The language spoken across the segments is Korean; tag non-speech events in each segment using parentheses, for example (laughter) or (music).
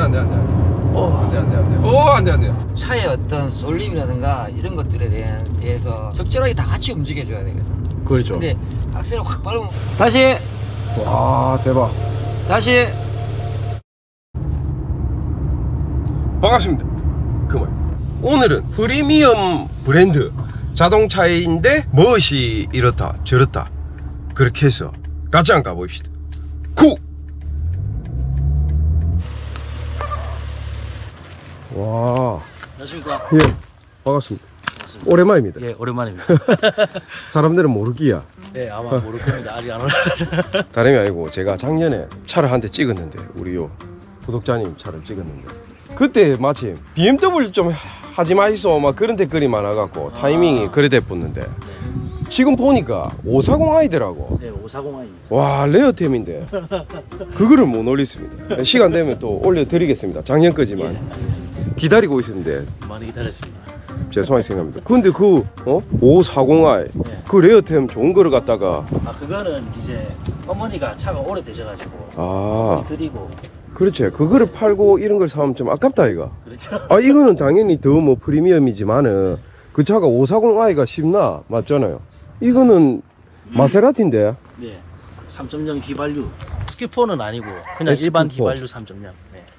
안돼 안돼 안돼. 어. 안돼 안돼 안돼. 오 안돼 안돼. 차의 어떤 쏠림이라든가 이런 것들에 대한 대해서 적절하게 다 같이 움직여줘야 되거든. 그렇죠. 근데 악셀을 확 밟으면 다시. 와 대박. 다시. 반갑습니다. 그만. 오늘은 프리미엄 브랜드 자동차인데 멋이 이렇다 저렇다 그렇게 해서 같이 한번 가봅시다. 쿠! 와, 안녕하십니까? 예, 반갑습니다. 오랜만입니다. 예, 오랜만입니다. (laughs) 사람들은 모르기야. 예, 아마 모를 겁니다. 아직 안 올라. (laughs) 다름이 아니고 제가 작년에 차를 한 대 찍었는데 우리 요 구독자님 차를 찍었는데 그때 마침 BMW 좀 하지 마이소 막 그런 댓글이 많아갖고 타이밍이 그래 됐었는데 지금 보니까 540i더라고 예, 540i입니다. 와 레어템인데 그거를 못 올렸습니다 시간 되면 또 올려드리겠습니다 작년 예, 거지만 알겠습니다. 기다리고 있었는데 많이 기다렸습니다. 죄송하게 생각합니다 근데 그 어? 540i 예. 그 레어템 좋은 거를 갖다가 아, 그거는 이제 어머니가 차가 오래 되셔가지고 아 드리고 그렇지 그거를 팔고 이런 걸 사면 좀 아깝다 이가 그렇죠. 아 이거는 당연히 더 뭐 프리미엄이지만은 그 차가 540i가 쉽나 맞잖아요 이거는 마세라티인데 네. 3.0 휘발유. 스큐4는 아니고 그냥 일반 SQ4. 휘발유 3.0.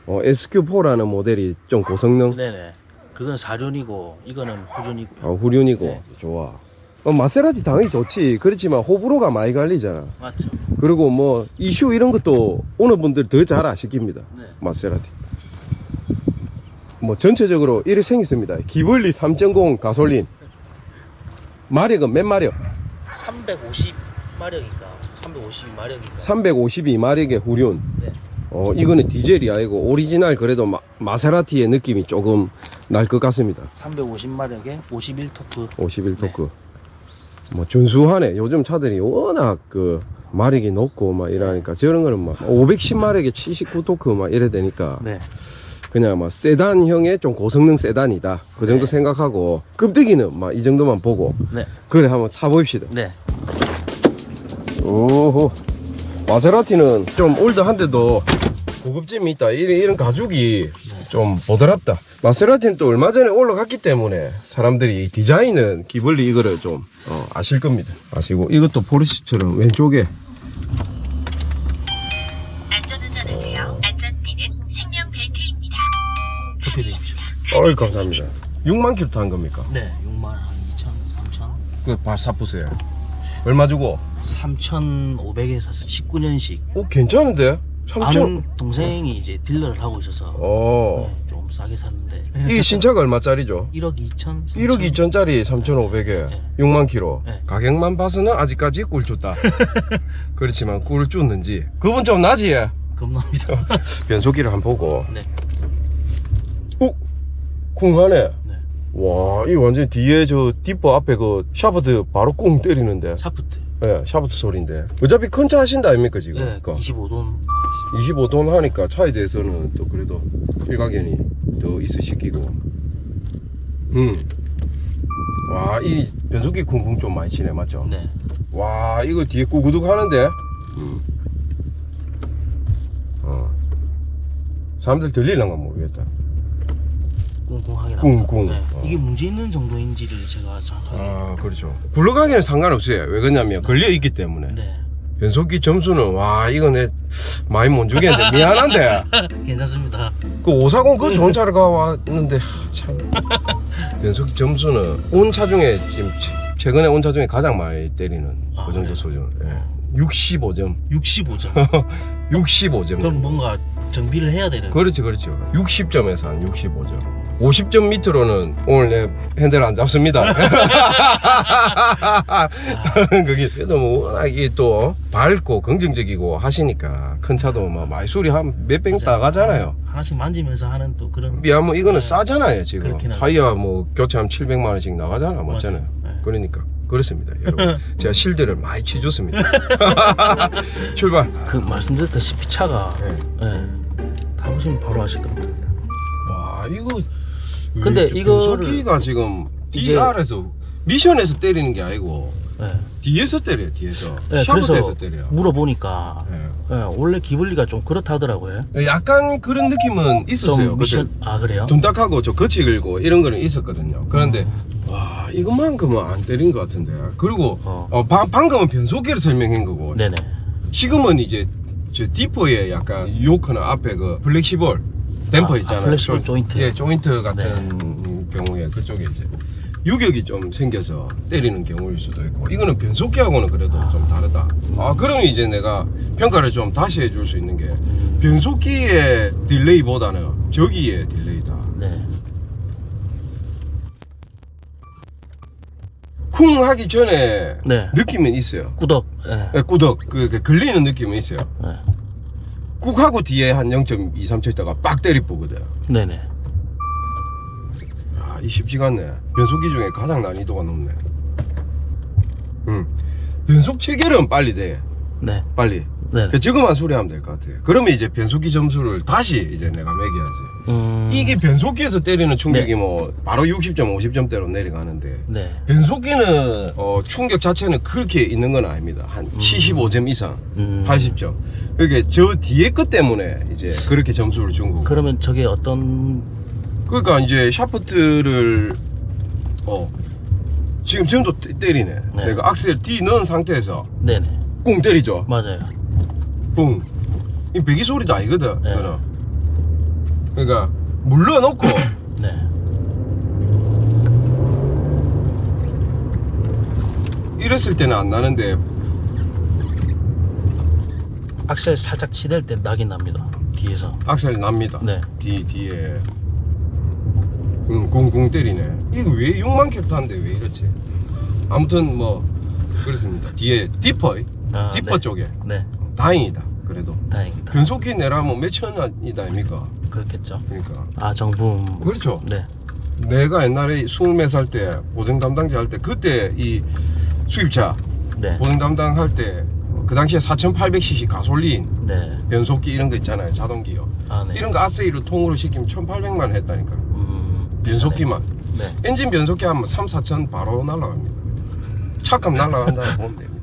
네. 어, SQ4라는 모델이 좀 고성능 네네. 그건 사륜이고 이거는 후륜이고요. 아, 후륜이고 네. 좋아 어, 마세라티 당연히 좋지 그렇지만 호불호가 많이 갈리잖아 맞죠? 그리고 뭐 이슈 이런 것도 오늘 분들 더 잘 아시깁니다 네. 마세라티 뭐 전체적으로 이렇게 생겼습니다 기블리 3.0 가솔린 마력은 몇 마력? 350 마력인가? 352 마력인가? 352 마력의 후륜 네. 어 이거는 디젤이 아니고 오리지널 그래도 마, 마세라티의 느낌이 조금 날 것 같습니다 350마력에 51토크. 51토크 뭐 준수하네 요즘 차들이 워낙 그 마력이 높고 막 이러니까 저런 거는 막 510마력에 79토크 막 이래 되니까 네. 그냥 막 세단형의 좀 고성능 세단이다 그 정도 네. 생각하고 끔대기는 막 이 정도만 보고 네. 그래 한번 타봅시다 네. 오호 마세라티는 좀 올드한데도 고급짐이 있다 이런, 이런 가죽이 좀 보드랍다 마세라티는 또 얼마 전에 올라갔기 때문에 사람들이 이 디자인은 기블리 이거를 좀 어, 아실 겁니다 아시고 이것도 포르쉐처럼 왼쪽에 안전운전하세요. 안전띠는 생명벨트입니다. 어이 감사합니다 6만 킬로 탄 겁니까? 네. 6만 한 2천, 3천. 그 바사푸스에 얼마 주고? 3,500에 샀어요. 19년식. 어 괜찮은데? 3천 아는 동생이 이제 딜러를 하고 있어서 어 네, 좀 싸게 샀는데. 이게 신차가 얼마짜리죠? 1억 2천. 1억 2천짜리 3,500에 네. 6만 킬로 네. 가격만 봐서는 아직까지 꿀 줬다 (laughs) 그렇지만 꿀을 줬는지 그분 좀 나지 겁납니다. (laughs) 변속기를 한번 보고 네. 오 쿵하네 네. 와 이 완전 뒤에 저 디퍼 앞에 그 샤프트 바로 꿍 때리는데 샤프트. 예 샤프트 소리인데 어차피 큰 차 하신다 아닙니까 지금 네. 그러니까 25돈. 25돈 하니까 차에 대해서는 또 그래도 일가견이 더 있으시기고 음. 와, 이 변속기 쿵쿵 좀 많이 치네, 맞죠? 네. 와, 이거 뒤에 꾸구둑 하는데? 음. 어. 사람들 들리려나 모르겠다. 꽁꽁하게 꽁꽁. 네. 어. 이게 문제 있는 정도인지를 제가 정확하게. 아, 그렇죠. 굴러가기는 상관없어요. 왜 그러냐면, 걸려 있기 때문에. 네. 변속기 점수는, 와, 이거 내 많이 못 주겠는데, 미안한데. (laughs) 괜찮습니다. 그 540 그 좋은 차를 가왔는데 하, 참 (laughs) 변속기 점수는 온 차 중에 지금 최- 최근에 온 차 중에 가장 많이 때리는 아, 그 정도 그래요? 수준 예. 65점 65점. 65점 그럼 뭔가 정비를 해야 되는. 그렇지 그렇죠 60점에서 한 65점 50점 밑으로는 오늘 내 핸들 안 잡습니다 (laughs) 그게 그래도 뭐 워낙 또 밝고 긍정적이고 하시니까 큰 차도 막 많이 수리 한 몇백 나가잖아요 하나씩 만지면서 하는 또 그런. 야, 뭐 이거는 네. 싸잖아요, 지금. 타이어 뭐 교체하면 700만 원씩 나가잖아, 맞잖아요. 맞아요. 네. 그러니까 그렇습니다, 여러분. (laughs) 제가 실드를 많이 치줬습니다. (laughs) 출발. 그 말씀드렸다시피 차가 네. 네. 타보시면 바로 아실 겁니다. 와, 이거 근데 이 이거를- 변속기가 지금 이제- DR에서 미션에서 때리는 게 아니고 네. 뒤에서 때려 뒤에서 네, 샤프트에서 그래서 때려 물어보니까 네. 예, 원래 기블리가 좀 그렇다더라고요. 약간 그런 느낌은 있었어요 좀 그때 미션 아 그래요? 둔탁하고 좀 거치 긁고 이런 거는 있었거든요 그런데 와 이것만큼은 안 때린 것 같은데 그리고 어. 어, 바- 방금은 변속기를 설명한 거고 네네. 지금은 이제 저 디퍼에 약간 요커나 앞에 그 플렉시볼 댐퍼 아, 있잖아요. 아, 플렉시볼 조- 조인트. 네. 예, 조인트 같은 경우에 그쪽에 이제 유격이 좀 생겨서 때리는 경우일 수도 있고 이거는 변속기하고는 그래도 좀 다르다. 아 그러면 이제 내가 평가를 좀 다시 해줄 수 있는 게 변속기의 딜레이보다는 저기의 딜레이다. 네. 쿵 하기 전에 네. 느낌은 있어요. 꾸덕. 예. 예, 꾸덕 그, 그 걸리는 느낌은 있어요. 네. 꾹 하고 뒤에 한 0.2, 3초 있다가 빡 때리쁘거든. 네네. 아, 이 쉽지가 않네. 변속기 중에 가장 난이도가 높네. 음. 변속 체결은 빨리 돼. 네. 빨리. 그 지금만 수리하면 될 것 같아요. 그러면 이제 변속기 점수를 다시 이제 내가 매겨야지. 음. 이게 변속기에서 때리는 충격이 네. 뭐 바로 60점, 50점대로 내려가는데 네. 변속기는 어, 충격 자체는 그렇게 있는 건 아닙니다. 한 75점 이상, 음. 80점. 그게 저 뒤에 것 때문에 이제 그렇게 점수를 준 거고. 그러면 저게 어떤 그러니까 이제 샤프트를 어 지금 지금도 때- 때리네. 네. 내가 악셀 D 넣은 상태에서 네네. 꽁 때리죠. 맞아요. 뿡. 이 배기 소리도 아니거든. 네. 그러니까 물러놓고 (coughs) 네. 이랬을 때는 안 나는데 악셀 살짝 치댈 때 나긴 납니다. 뒤에서. 악셀 납니다. 네. 뒤 뒤에 응, 공공 때리네. 이거 왜 6만 킬로 타는데 왜 이렇지? 아무튼 뭐 그렇습니다. 뒤에 디퍼 아, 디퍼 네. 쪽에 네. 다행이다. 그래도 다행이다. 변속기 내라면 몇천 원이다 아닙니까? 그렇겠죠. 그러니까 아 정부음. 그렇죠. 네. 내가 옛날에 스물 몇살 때 보증 담당자 할 때 그때 이 수입차 네. 보증 담당 할 때 그 당시에 4,800cc 가솔린 네. 변속기 이런 거 있잖아요 자동기요 아 네. 이런 거 아세이로 통으로 시키면 1,800만 원 했다니까 음. 변속기만 네. 엔진 변속기 하면 3, 4천 바로 날라갑니다 차값 날라간다 보면 됩니다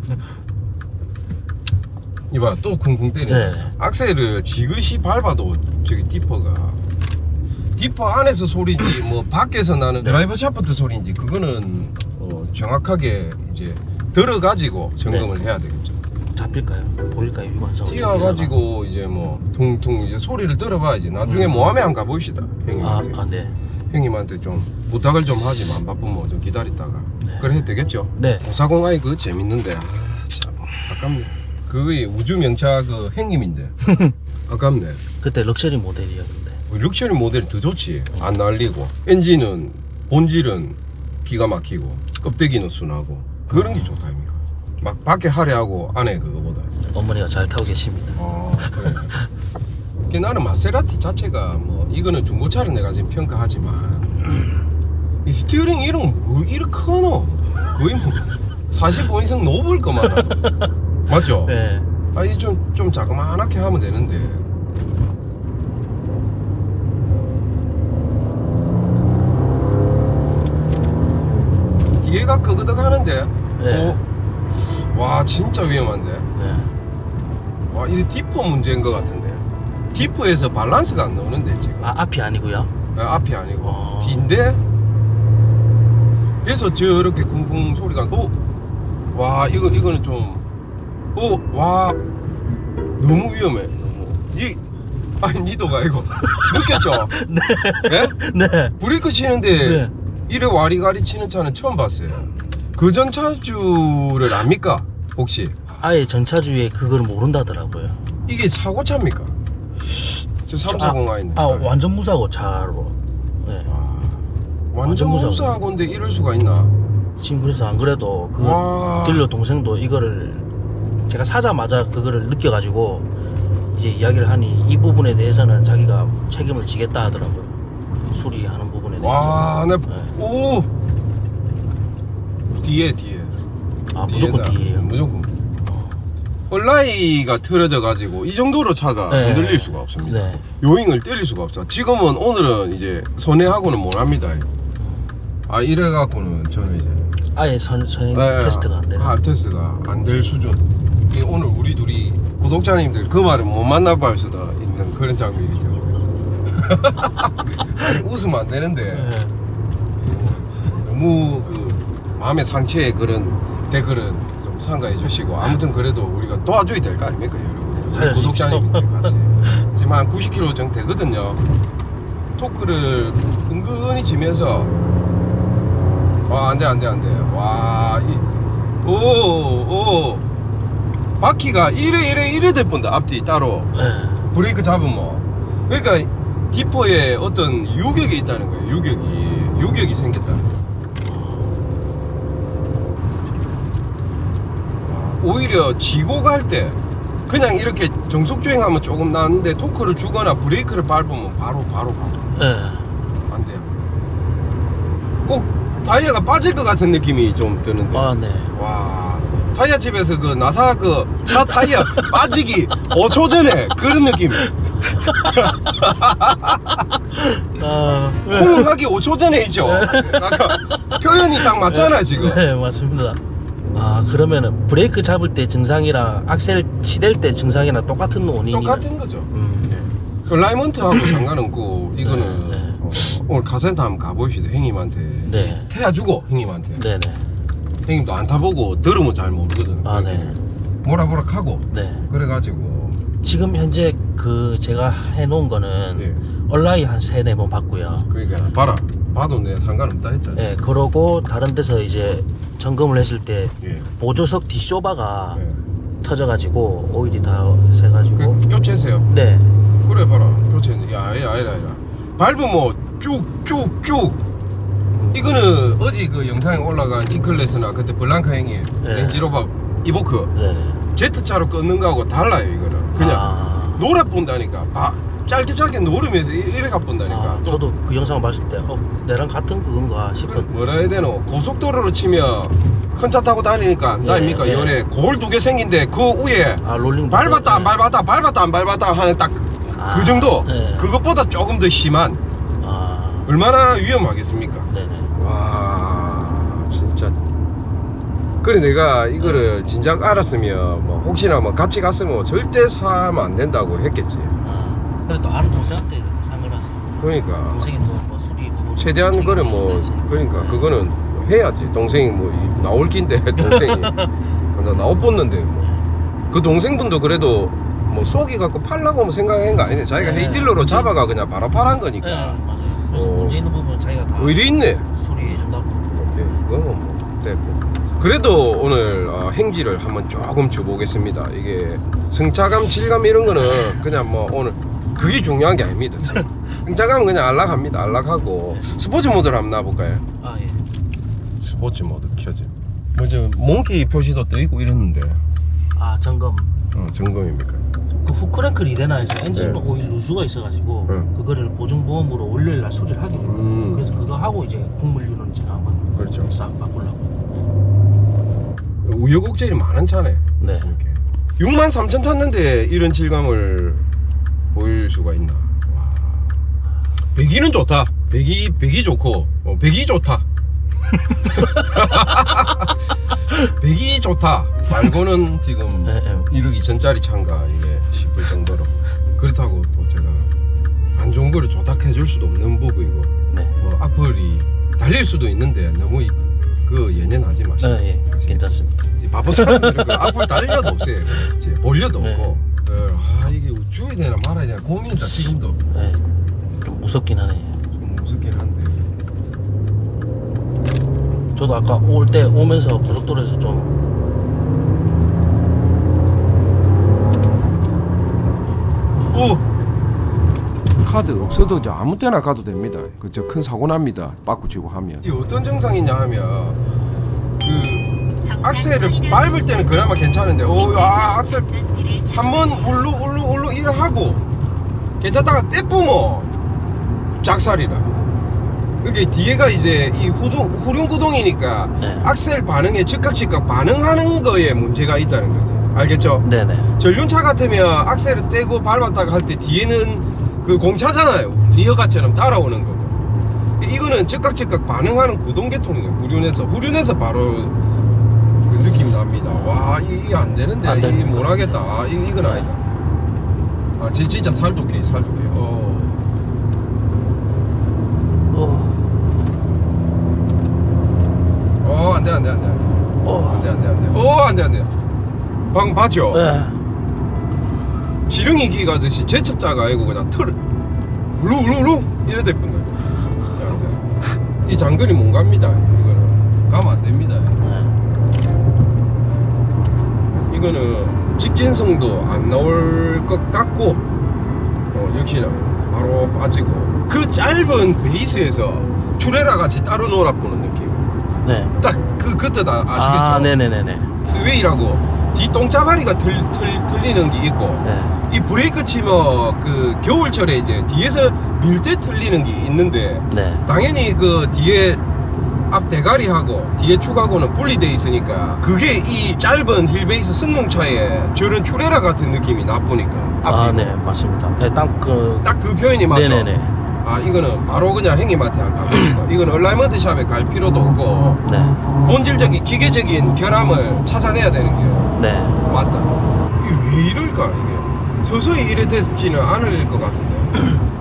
이봐 또 쿵쿵 때리네 네. 악셀을 지그시 밟아도 저기 디퍼가 디퍼 안에서 소리인지 뭐 밖에서 나는 네. 드라이버 샤프트 소리인지 그거는 어, 정확하게 이제 들어가지고 점검을 네. 해야 되겠죠 잡힐까요? 보일까요? 위반성. 찍어가지고 이제 뭐 퉁퉁 이제 소리를 들어봐야지 나중에 모함에 한번 가봅시다 아, 형님한테 아 네. 형님한테 좀 부탁을 좀 하지만 바쁘면 좀 기다리다가 네. 그래 해도 되겠죠 네. 540i 그거 재밌는데 아 참 아깝네 그거의 우주 명차 그 형님인데 (laughs) 아깝네 그때 럭셔리 모델이었는데. 럭셔리 모델이 더 좋지 안 날리고 엔진은 본질은 기가 막히고 껍데기는 순하고 그런 게 좋다 아닙니까 막 밖에 하려하고 안에 그거보다 어머니가 잘 타고 계십니다. 어 그래 그 나는 마세라티 자체가 뭐 이거는 중고차를 내가 지금 평가하지만 이 스티어링 이런 거뭐 이렇게 커노 거의 뭐 45 이상 높을 거만 맞죠? 네. 아니 좀, 좀 자그만하게 하면 되는데 뒤에가 끄그덕 하는데 네. 오, 와 진짜 위험한데 네. 와 이거 디퍼 문제인 것 같은데 디퍼에서 밸런스가 안 나오는데 지금 아 앞이 아니고요. 아, 앞이 아니고 어. 뒤인데 그래서 저렇게 쿵쿵 소리가 오! 와 이거 이거는 좀오와 너무 위험해 너무 이 아니 니도가 아니고 (laughs) 느꼈죠? (laughs) 네. 예? 네. 브레이크 치는데 네. 이래 와리가리 치는 차는 처음 봤어요 그전 차주를 압니까? 혹시 아예 전차주에 그걸 모른다더라고요. 이게 사고차입니까? 저 340i인데 아, 완전 무사고 차로. 네. 완전 완전 무사고. 무사하고인데 이럴 수가 있나? 지금 그래서 안 그래도 그 와. 딜러 동생도 이거를 제가 사자마자 그거를 느껴가지고 이제 이야기를 하니 이 부분에 대해서는 자기가 책임을 지겠다 하더라고요. 수리하는 부분에 대해서. 와, 나, 네. 오! 뒤에, 뒤에. 아 무조건 뒤에다. 뒤에요. 무조건. 얼라이가 틀어져 가지고, 이 정도로 차가 네. 흔들릴 수가 없습니다. 네. 요잉을 때릴 수가 없어. 지금은 오늘은 이제 선회하고는 뭘 합니다. 아 이래 갖고는 저는 이제 아예 선, 선 네, 테스트가 안 되는 아, 테스트가 안 될 수준. 이 오늘 우리 둘이 구독자님들 그 말은 못 만나볼 수도 있는 그런 장면이기 때문에. (laughs) 아니, 웃으면 안 되는데 네. 너무 그 마음의 상처에 그런 댓글은 좀 삼가해 주시고 아무튼 그래도 우리가 도와줘야 될 거 아닙니까 여러분? 살려주십시오. 구독자님들 같이. (laughs) 지금 한 90km 정도 되거든요. 토크를 은근히 지면서 와 안돼 안돼 안돼. 와오오. 바퀴가 이래 이래 이래 될뻔다 앞뒤 따로. 네. 브레이크 잡으면. 그러니까 디퍼에 어떤 유격이 있다는 거예요 유격이. 유격이 생겼다는 거예요 오히려 지고 갈 때 그냥 이렇게 정속 주행하면 조금 나는데 토크를 주거나 브레이크를 밟으면 바로 바로 바로. 네. 안 돼요. 꼭 타이어가 빠질 것 같은 느낌이 좀 드는데. 아, 네. 와. 타이어 집에서 그 나사 그 차 타이어 (laughs) 빠지기 5초 전에 그런 느낌. (laughs) 아, 호응하기 5초 전에 있죠. 아까 표현이 딱 맞잖아 지금. 네, 맞습니다. 아, 그러면은 브레이크 잡을 때 증상이랑 악셀 치댈 때 증상이랑 똑같은 원인이 똑같은 거죠 음. 그 라이먼트하고 상관없고 이거는 네, 네. 어, 오늘 카센터 한번 가보시다 형님한테 네. 태워주고 형님한테 네, 네. 형님도 안 타보고 들으면 잘 모르거든 아, 네. 뭐라뭐라 하고 네. 그래가지고 지금 현재 그 제가 해 놓은 거는 예 온라인 한 세네 번 봤고요. 그러니까 봐라 봐도 내 상관없다 했잖아. 예, 그러고 다른 데서 이제 점검을 했을 때 예. 보조석 뒷쇼바가 예. 터져가지고 오일이 다 새가지고. 그 교체세요? 네. 그래 봐라. 교체 야 아니라 아니라 아니라. 밟으면 뭐 쭉쭉쭉. 이거는 어제 그 영상에 올라간 E클래스나 그때 블랑카 형이 네. 렌지로버 이보크? 네. Z차로 끊는 거하고 달라요 이거는. 그냥. 아, 노래 본다니까. 바, 짧게 짧게 노르면서 이- 이래 가 본다니까. 아, 또 저도 그 영상 봤을 때 어, 내랑 같은 그건가 그 싶은. 뭐라 해야 되노? 고속도로로 치면 큰 차 타고 다니니까 안 예, 다닙니까? 예. 요래 골 두 개 생긴데 그 위에 아 롤링 밟았다 안 네. 밟았다 밟았다 안 밟았다 하는 딱 그 아, 정도? 네. 그것보다 조금 더 심한. 아, 얼마나 위험하겠습니까? 네네. 와 진짜. 그래 내가 이거를 진작 알았으면 뭐 혹시나 뭐 같이 갔으면 절대 사면 안 된다고 했겠지. 아, 근데 또 아는 동생한테 산 거라서. 그러니까. 동생이 또 뭐 수리 부분 최대한 그래 뭐 그러니까 했으니까. 그거는 해야지. 동생이 뭐 이- 나올 긴데 (laughs) 동생이. 나 나옷 벗는데 뭐. 그 동생분도 그래도 뭐 쏘기 갖고 팔라고 뭐 생각한 거 아니네. 자기가 네. 헤이딜러로 잡아가 그냥 바로 팔한 거니까. 네, 맞아요. 그래서 어. 문제 있는 부분 자기가 다 의리 있네. 수리해 준다고. 오케이. 그건 뭐 됐고. 그래도 오늘 어, 행지를 한번 조금 줘보겠습니다. 이게 승차감 질감 이런 거는 그냥 뭐 오늘 그게 중요한 게 아닙니다 승차감은 (laughs) 그냥 안락합니다 안락하고 스포츠 모드를 한번 놔볼까요? 아 예. 스포츠 모드 켜지 뭐저 몽키 표시도 떠 있고 이랬는데 아 점검. 어, 점검입니까? 그 후크랭크 리데나에서 엔진 네. 오일 누수가 있어가지고 네. 그거를 보증보험으로 월요일 날 수리를 하기로 했거든요. 음. 그래서 그거 하고 이제 국물류는 제가 한번 그렇죠 싹 바꾸려고. 우여곡절이 많은 차네 네. 이렇게 6만 3천 탔는데 이런 질감을 보일 수가 있나 와. 배기는 좋다 배기 배기 좋고 어, 배기 좋다 (laughs) 배기 좋다 말고는 지금 네, 네. 1억 2천짜리 차인가 이게 싶을 정도로 그렇다고 또 제가 안 좋은 거를 좋다 해줄 수도 없는 부분이고 네. 뭐 악플이 달릴 수도 있는데 너무 이- 그 연연하지 마시고 네, 예. 괜찮습니다. 바쁜 사람들은 그 악플 달려도 없어요 이제 볼려도 네. 없고 어, 줘야 되나 말아야 되나? 고민이다 지금도. 네. 좀 무섭긴 하네. 좀 무섭긴 한데. 저도 아까 올 때 오면서 고속도로에서 좀 오! 카드 없어도 이제 아무 때나 가도 됩니다. 그저 큰 사고 납니다. 바꾸치고 하면. 이 어떤 증상이냐 하면 그 악셀을 밟을 때는 그나마 괜찮은데. 오, 아 악셀 한번 울루 울루 울루 이래 하고 괜찮다가 떼뿜어. 작살이라. 그게 뒤에가 이제 이 후동, 후륜 구동이니까 네. 악셀 반응에 즉각 즉각 반응하는 거에 문제가 있다는 거지 알겠죠? 네네. 전륜차 같으면 악셀을 떼고 밟았다가 할 때 뒤에는 그 공차잖아요. 리어가처럼 따라오는 거고. 이거는 즉각 즉각 반응하는 구동계통이에요. 후륜에서 후륜에서 바로 그 느낌이 납니다. 와 이- 이게 안 되는데. 안이 됩니다. 못하겠다. 아, 이, 이건 아니다 아 지- 진짜 살독해 살독해 어. 어, 어 안돼 안돼 안 돼. 안 돼 어, 안 돼 안 돼 안 돼. 어 안 돼 안 돼. 방금 봤죠? 예. 지렁이 기 가듯이 제쳤자가 아니고 그냥 틀 루루루 이래 될뿐 거예요 이 장거리 못 갑니다. 이거는. 가면 안 됩니다. 예. 이거는 직진성도 안 나올 것 같고 어, 역시나 바로 빠지고 그 짧은 베이스에서 추레라 같이 따로 놀아보는 느낌 네. 딱그 그때 다 아시겠죠? 아, 네네네네. 스웨이라고 뒤 똥짜바리가 틀, 틀리는 게 있고 네. 이 브레이크 치면 그 겨울철에 이제 뒤에서 밀 때 틀리는 게 있는데 네. 당연히 그 뒤에 앞 대가리하고 뒤에 축하고는 분리돼 있으니까 그게 이 짧은 힐베이스 승용차에 저런 추레라 같은 느낌이 나쁘니까 아, 네, 맞습니다. 네, 딱 그, 딱 그 표현이 맞죠 네네네. 아 이거는 바로 그냥 행님한테 안 가봅시다 이거는 얼라이먼트 샵에 갈 필요도 없고 네. 본질적인 기계적인 결함을 찾아내야 되는 게 네. 맞다. 이게 왜 이럴까 이게 서서히 이래 되지는 않을 것 같은데. (clears throat)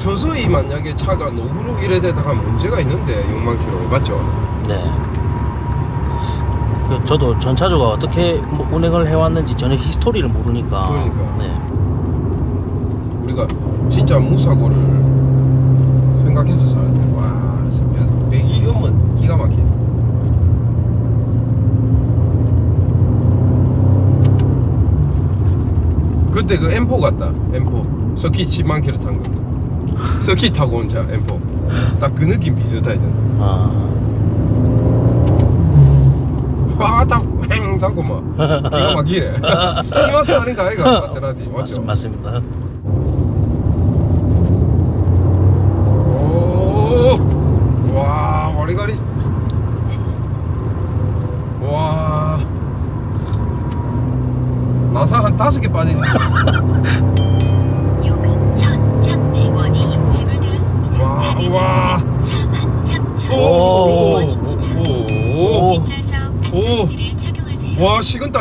서서히 만약에 차가 노후로 이래 되다가 문제가 있는데 6만 킬로에 맞죠? 네. 그 저도 전차주가 어떻게 뭐 운행을 해왔는지 전혀 히스토리를 모르니까. 그러니까. 네. 우리가 진짜 무사고를 생각해서 살아야 돼. 와, 진짜 배기음은 기가 막혀. 그때 그 M4 같다. M4 서킷 10만 킬로 탄 거. 서킷 타고 온 차 M4. 딱 그 느낌 비슷하잖아. 아. 와, 딱행 잡고 막 기가 막히네. (laughs) 이 맛에 하는 거 아이가 마세라티 맞, 맞죠? 맞습니다.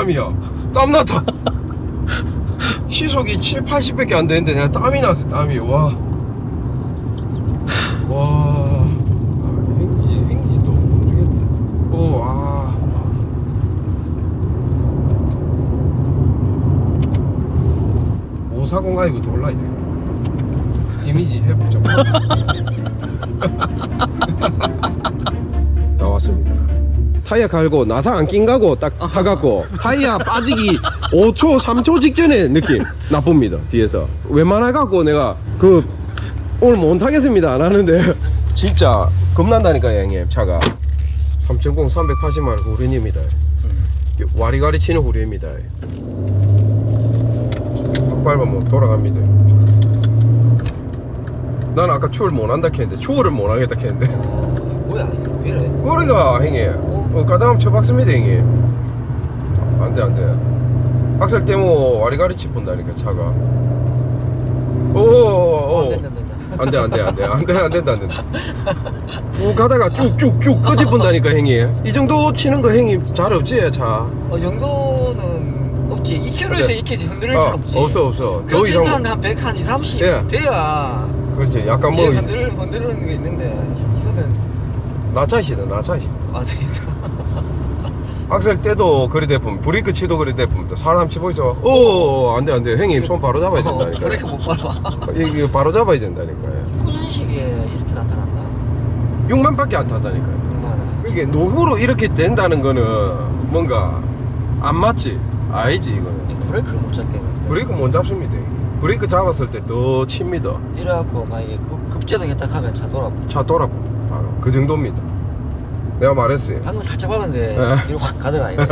땀이야 땀났다 (laughs) 시속이 7, 80밖에 안 되는데 내가 땀이 났어 땀이 와 와, 아, 행지, 행지도 모르겠다. 오, 아. 오사공 가이부터 올라야 돼. 이미지 회복 좀. (laughs) 타이어 갈고 나사 안 낀 가고 딱 타갖고 타이어 빠지기 5초 3초 직전에 느낌 나쁩니다 뒤에서. 웬만해 갖고 내가 그 오늘 못 타겠습니다 안 하는데. 진짜 겁난다니까요 형님 차가. 3.0 380만 후륜입니다. 와리가리 치는 후륜입니다. 확 밟으면 돌아갑니다. 난 아까 추월 못 한다 했는데 추월을 못 하겠다 했는데. 뭐야 왜 이래? 꼬리가 형님 어, 가다하면 쳐박습니다 형님. 안돼 안돼. 악셀 떼모 와리가리 치 본다니까 차가. 어, 오오오. 안 안돼 안돼 안돼. 안돼 안 된다 안 된다. 쭉 가다가 쭉쭉쭉 끄집은다니까 형님. 이 정도 치는 거 형님 잘 없지 차? 어 정도는 없지. 2km에서 네. 2km 흔들릴 어, 차가 없지. 없어 없어. 더 그렇지 이상 한한 100, 한 2, 30 예. 돼야. 그렇지. 약간 뭐 흔들, 흔들리는 게 있는데 이거는 나차시다 나차시 아 되겠다 악셀 때도 그리 대품 브레이크 치도 그리 대품 사람 있어 오 안돼 안돼 형님 손 바로 잡아야 어, 된다니까 브레이크 못 밟아 이거 바로 잡아야 된다니까요 꾸준식에 이렇게 나타난다 6만밖에 안 타다니까요. 6만원 이게 노후로 이렇게 된다는 거는 뭔가 안 맞지. 아니지 이거는. 브레이크를 못 잡겠는데 브레이크 못 잡습니다. 브레이크 잡았을 때 더 칩니다. 이래갖고 만약에 급, 급제동에 딱 하면 차 돌아 차 돌아 바로 그 정도입니다. 내가 말했어요. 방금 살짝 밟았는데 예. 뒤로 확 가더라 이거 (laughs)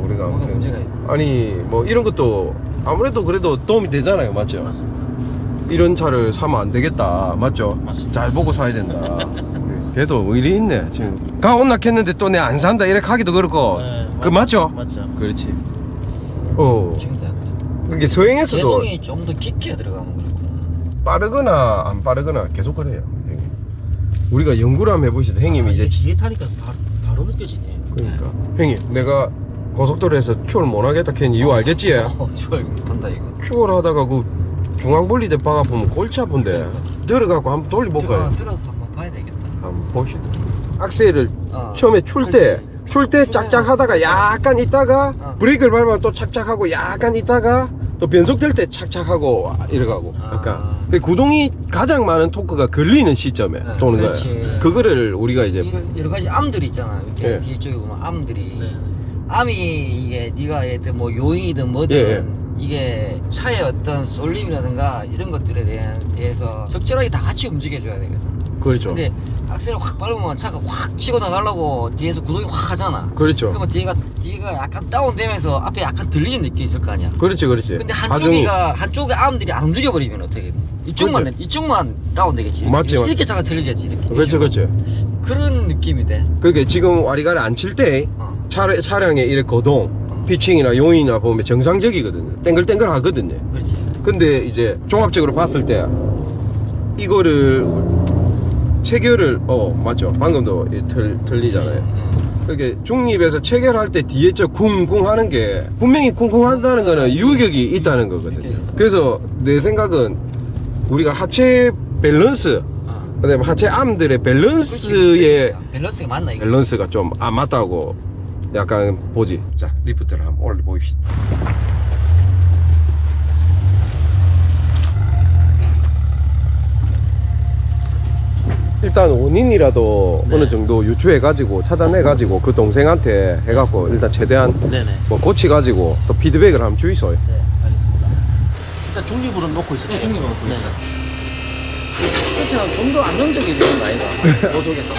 우리가 뭐가 문제가 아무튼 있 아니 뭐 이런 것도 아무래도 그래도 도움이 되잖아요, 맞죠? 맞습니다. 이런 차를 사면 안 되겠다, 맞죠? 맞습니다. 잘 보고 사야 된다. (laughs) 그래도 의리 있네. 지금 가 온낙했는데 또 내 안 산다 이렇게 하기도 그렇고. 네, 그 맞- 맞죠? 맞죠. 그렇지. 어. 지금도 약간 이게 서행에서도 제동이 좀 더 깊게 들어가면 그렇구나 빠르거나 안 빠르거나 계속 그래요. 우리가 연구를 한번 해보시다 형님 이제 뒤에 타니까 바로, 바로 느껴지네. 그러니까 형님 내가 고속도로에서 큐어를 못 하겠다 캔 이유 알겠지? 어, 추월 못한다 이거. 큐어를 하다가 그 중앙분리대 박아 보면 골치 아픈데 들어가고 한번 돌려볼까요? 들어서 한번 봐야 되겠다. 한번 봅시다 악셀을 어. 처음에 출 때. 출 때 짝짝 하다가 약간 있다가 어. 브레이크를 밟으면 또 착착하고 약간 있다가 또 변속될 때 착착하고 이래가고 아. 그러니까 그 구동이 가장 많은 토크가 걸리는 시점에 네, 도는 그렇지. 그거를 우리가 이제 여러 가지 암들이 있잖아. 이렇게 예. 뒤쪽에 보면 암들이. 네. 암이 이게 네가 얘든 뭐 요인이든 뭐든 예, 이게 차의 어떤 쏠림이라든가 이런 것들에 대한 대해서 적절하게 다 같이 움직여줘야 되거든. 그렇죠 근데 악셀을 확 밟으면 차가 확 치고 나가려고 뒤에서 구동이 확 하잖아. 그렇죠 그러면 뒤가 뒤가 약간 다운되면서 앞에 약간 들리는 느낌이 있을 거 아니야. 그렇지 그렇지 근데 한쪽이가 한쪽의 암들이 안 움직여 버리면 어떻게 돼? 이쪽만 그렇죠. 이쪽만 다운되겠지. 맞지, 이렇게 맞지. 차가 들리겠지. 이렇게. 그렇죠 그렇죠 그런 느낌이 돼. 그게 지금 와리가리 안칠때 어. 차량, 차량의 이래 거동 피칭이나 요인이나 보면 정상적이거든요 땡글땡글 하거든요 그렇지. 근데 이제 종합적으로 봤을 때 이거를 체결을 어 맞죠. 방금도 이 틀, 틀리잖아요. 예. 그게 중립에서 체결할 때 뒤에 저 쿵쿵 하는 게 분명히 쿵쿵 한다는 거는 유격이 있다는 거거든요. 그래서 내 생각은 우리가 하체 밸런스 어. 그다음에 하체 암들의 밸런스의 밸런스가 맞나 이거? 밸런스가 좀 안 맞다고 약간 보지. 자 리프트를 한번 올려보십시다 일단 원인이라도 네. 어느 정도 유추해 가지고 찾아내 가지고 그 동생한테 해갖고 일단 최대한 네네. 뭐 고치 가지고 또 피드백을 한번 주이소 네, 알겠습니다. 일단 중립으로 놓고 있을게요. 네, 중립으로 놓고 네. 그렇죠. 좀더 안정적이 되는 거 아이가? 고속에서.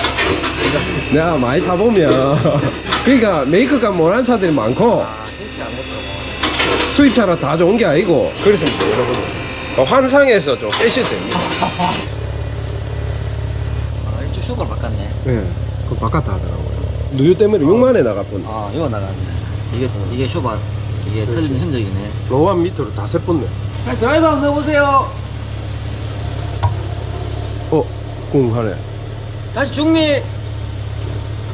내가 많이 타보면 그러니까 메이크업 못하는 차들이 많고 아, 진짜 아무것도 수입차라 다 좋은 게 아니고 그렇습니다 여러분 어, 환상에서 좀 빼셔도 됩니다 아, (laughs) 슈퍼를 바꿨네. 예 그거 바꿨다 하더라고요 누유 때문에 6만에 나갔던 아, 이거 나갔네. 이게 이게 슈퍼 이게 터진 흔적이네. 로한 밑으로 다 세번네 드라이버 한번 넣어보세요. 어? 꿍 하네 다시 중립.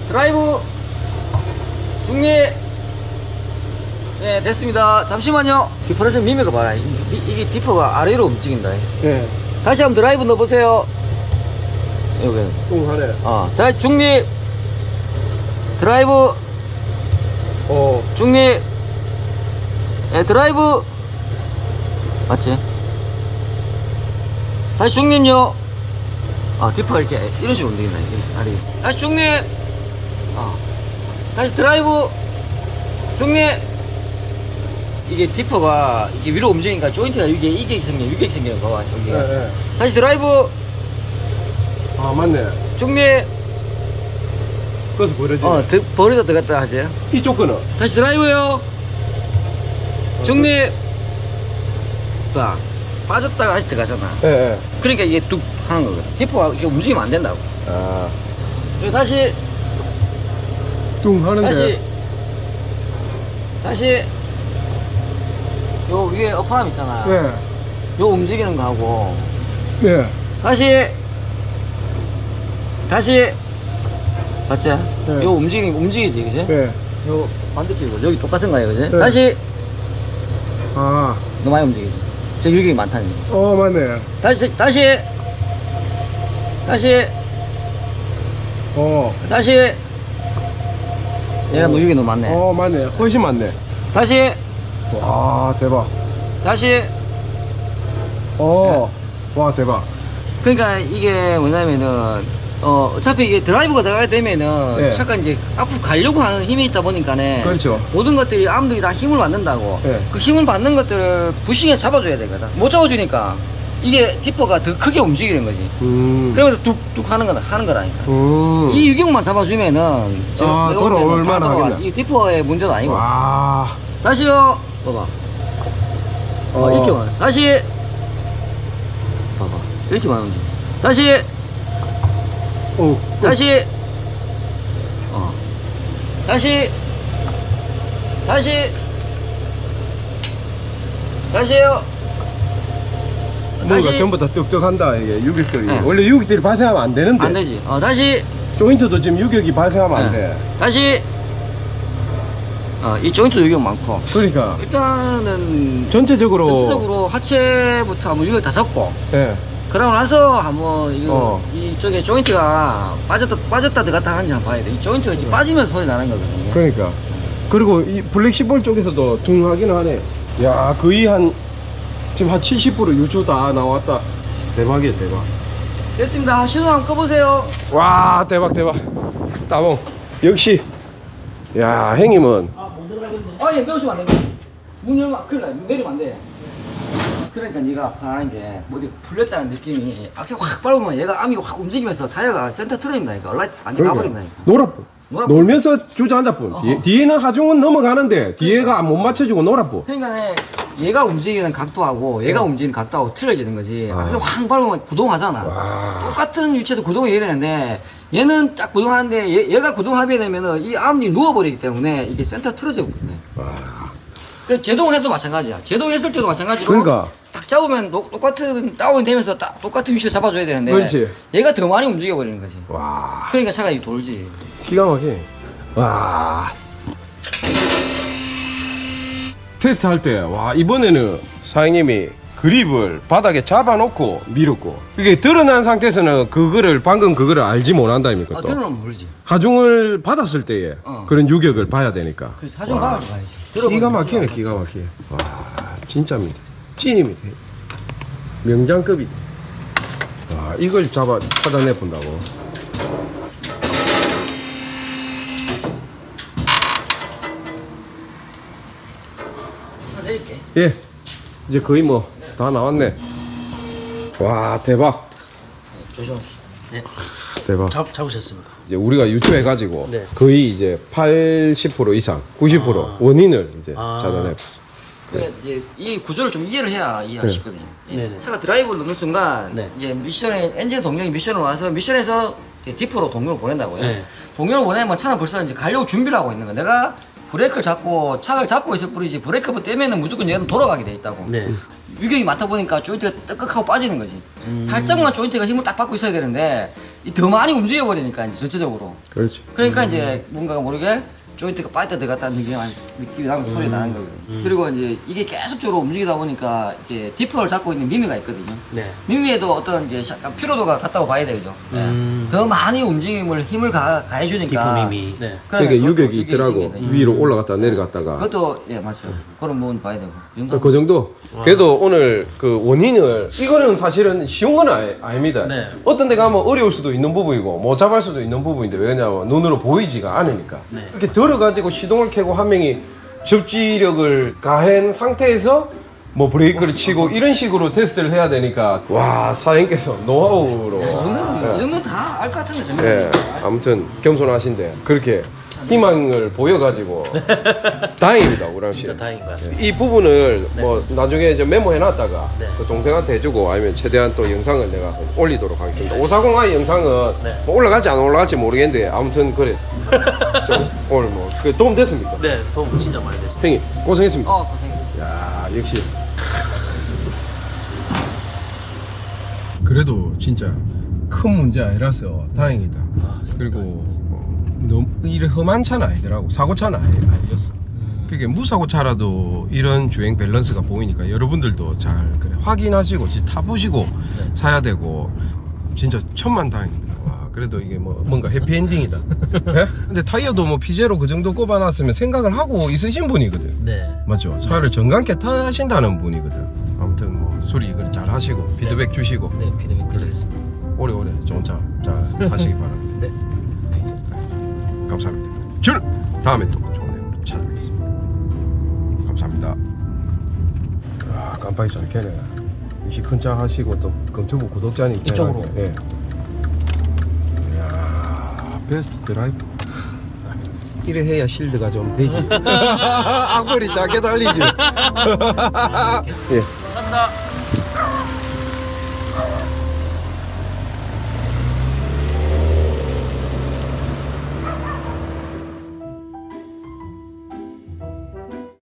드라이브. 중립. 네, 됐습니다. 잠시만요. 디퍼레이션 미미가 봐라. 이, 이, 이게 디퍼가 아래로 움직인다. 예 다시 한번 드라이브 넣어보세요. 여기. 꿍 하네 어, 드라이브 중립. 드라이브 어 중립. 예, 드라이브. 맞지? 다시 중립요. 아, 디퍼가 이렇게 이런 식으로 움직인다. 이게 다리. 다시 중립. 어. 다시 드라이브. 중립. 이게 디퍼가 이게 위로 움직이니까 조인트가 이게 이게 생겨, 이게 생겨. 봐봐, 여기. 예, 예. 다시 드라이브. 아 맞네 중립. 그래서 버려지네 어, 드, 버리다 들어갔다 하지. 이쪽 거는 다시 드라이브요. 중립. 봐. 빠졌다가 다시 들어가잖아. 예 예 그러니까 이게 뚝 하는 거거든. 디포가 이렇게 움직이면 안 된다고. 아 그리고 다시, 뚱 하는데 다시, 다시, 요 위에 어퍼함 있잖아. 예요 움직이는 거 하고, 예. 다시, 다시, 맞지? 네. 요 움직이, 움직이지, 그지? 예. 요 반대쪽이고, 여기 똑같은 거야, 그지? 네. 다시, 아, 너무 많이 움직이지. 저 유격이 많다는 거. 어, 맞네. 다시 다시 다시 어, 다시 얘가 노육이 너무 많네 어, 맞네. 훨씬 많네. 다시 와, 대박. 다시 어, 와, 대박. 그러니까 이게 뭐냐면은 어 어차피 이게 드라이브가 들어가게 되면은 네. 차가 이제 앞으로 가려고 하는 힘이 있다 보니까네 그렇죠. 모든 것들이 암들이 다 힘을 받는다고 네. 그 힘을 받는 것들을 부싱에 잡아줘야 되거든 못 잡아주니까 이게 디퍼가 더 크게 움직이는 거지 음. 그러면서 뚝뚝 하는 거다 하는 거라니까 음. 이 유격만 잡아주면은 아, 내가 볼 때는 돌아올 다. 만하겠네. 이 디퍼의 문제도 아니고 와. 다시요 봐봐 어, 어. 이렇게 많아 다시 봐봐 이렇게 많은 거 다시 오, 다시. 어. 다시. 다시. 다시요. 뭔가 다시- 전부 다 뚝뚝한다 이게 유격들이 네. 원래 유격들이 발생하면 안 되는데. 안 되지. 어, 다시. 조인트도 지금 유격이 발생하면 안 네. 돼. 다시. 어, 이 조인트 유격 많고. 그러니까. 일단은 전체적으로. 전체적으로 하체부터 한번 유격 다 잡고. 예. 그러고 나서 한번 이거 어. 이쪽에 조인트가 빠졌다 빠졌다 들어갔다 하는지 한번 봐야 돼. 이 조인트가 지금 빠지면서 소리 나는 거거든요. 그러니까 그리고 이 블랙 시볼 쪽에서도 둥하긴 하네. 야 거의 한 지금 한 70% 유초 다 나왔다. 대박이야 대박. 됐습니다. 시동 한번 꺼보세요. 와 대박 대박. 따봉 역시 야 행님은 아, 예, 넣으시면 안 됩니다. 문 열면 큰일 나요. 문 내리면 안 돼. 그러니까 네가 바라는 게, 뭐 어디 풀렸다는 느낌이, 악셀 확 밟으면 얘가 암이 확 움직이면서 타이어가 센터 틀어진다니까. 라이트 완전 가버린다니까. 노랗고 노랗고. 놀면서 주저앉아뿐 뒤에, 뒤에 는 하중은 넘어가는데 뒤에가 못 맞춰주고 놀아뿌 그러니까 네, 얘가 움직이는 각도하고 얘가 움직이는 각도하고 틀려지는 거지. 아. 악셀 확 밟으면 구동하잖아. 똑같은 위치에도 구동이 해야 되는데, 얘는 딱 구동하는데, 얘, 얘가 구동하게 되면은 이 암이 누워버리기 때문에 이게 센터 틀어져. 그 제동을 해도 마찬가지야. 제동했을 때도 마찬가지로. 그러니까 딱 잡으면 노- 똑같은 다운이 되면서 딱 똑같은 위치를 잡아줘야 되는데 그렇지. 얘가 더 많이 움직여 버리는 거지. 와 그러니까 차가 이 돌지. 기가 막혀 와 테스트 할 때 와 이번에는 사장님이 그립을 바닥에 잡아놓고 밀었고 이게 드러난 상태에서는 그거를 방금 그거를 알지 못한다 아닙니까 아, 또 들어놓으면 모르지. 하중을 받았을 때에 어. 그런 유격을 봐야 되니까 그 사정 와. 봐야지 봐야지. 기가 막히네. 기가 막히네 와 진짜입니다 찐입니다 명장급이다 와 이걸 잡아 찾아내 본다고. 예 이제 거의 뭐 다 나왔네 와 대박 조심합시다. 네. 대박 잡, 잡으셨습니까? 이제 우리가 유추해가지고 네. 거의 이제 80% 이상 90% 아. 원인을 이제 아. 찾아내봤어 그 이제 이 구조를 좀 이해를 해야 이해할 수 있거든요. 예. 네네. 차가 드라이브를 넣는 순간 네. 이제 미션에 엔진 동력이 미션을 와서 미션에서 이제 디포로 동력을 보낸다고요. 네. 동력을 보내면 차는 벌써 이제 가려고 준비를 하고 있는 거야. 내가 브레이크를 잡고 차를 잡고 있을 뿐이지 브레이크부 떼면은 무조건 얘는 돌아가게 돼 있다고. 네. 유격이 많다 보니까 조인트가 뜨끔하고 빠지는 거지. 살짝만 조인트가 힘을 딱 받고 있어야 되는데 이더 많이 움직여 버리니까 이제 전체적으로. 그렇지 그러니까 이제 뭔가가 모르게 조인트가 빠졌다 들어갔다는 느낌이, 나- 느낌이 나면서 소리 나는 거거든요. 그리고 이제 이게 계속적으로 움직이다 보니까 이제 디퍼를 잡고 있는 미미가 있거든요. 네. 미미에도 어떤 이제 약간 피로도가 같다고 봐야 되죠. 예. 음. 더 많이 움직임을 힘을 가, 가해주니까. 디포 미미. 네. 그러니까 그것도 유격이 있더라고 생기네. 위로 올라갔다 내려갔다가 그것도 예 맞죠. 그런 부분 봐야 되고. 이 정도 그 정도? 그래도 오늘 그 원인을 이거는 사실은 쉬운 건 아니, 아닙니다. 네. 어떤 데 가면 어려울 수도 있는 부분이고 못 잡을 수도 있는 부분인데 왜냐면 눈으로 보이지가 않으니까 네. 이렇게 들어가지고 시동을 켜고 한 명이 접지력을 가한 상태에서 뭐 브레이크를 치고 이런 식으로 테스트를 해야 되니까 와 사장님께서 노하우로 이 정도는 예. 이 정도 다 알 것 같은데 저는. 예, 아무튼 겸손하신데 그렇게 희망을 보여가지고 (laughs) 다행입니다 우랑 씨. 진짜 다행인 것 같습니다. 이 부분을 뭐 나중에 이제 메모해놨다가 네. 그 동생한테 해주고 아니면 최대한 또 영상을 내가 올리도록 하겠습니다. 540i 영상은 네. 뭐 올라갈지 안 올라갈지 모르겠는데 아무튼 그래 (laughs) 좀 오늘 뭐 그 도움 됐습니까? 네, 도움 진짜 많이 됐습니다. 형님 고생했습니다. 어 고생했어. 야 역시 그래도 진짜 큰 문제 아니라서 다행이다. 아, 진짜 그리고 어, 너무 이래 험한 차는 아니더라고 사고 차는 아니, 아니었어. 그게 무사고 차라도 이런 주행 밸런스가 보이니까 여러분들도 잘 그래 확인하시고 진짜 타보시고 사야 되고 진짜 천만 다행입니다. 와 그래도 이게 뭐 뭔가 해피엔딩이다. (laughs) 예? 근데 타이어도 뭐 피제로 그 정도 꼽아놨으면 생각을 하고 있으신 분이거든. 네. 맞죠? 차를 정감게 타신다는 분이거든. 아무튼 뭐 소리 그래 잘 하시고 피드백 주시고 네, 피드백 드리겠습니다. 오래오래 좋은 차 잘 타시기 바랍니다. 감사합니다. 저는 다음에 또 좋은 내용으로 찾아뵙겠습니다. 감사합니다. 아, 깜빡이 잘 켜네. 역시 큰차 하시고 또 검투부 구독자님 이쪽으로. 예. 이야, 베스트 드라이브. 이래 해야 실드가 좀 되지. (laughs) 악벌이 작게 달리지. 예. 감사합니다.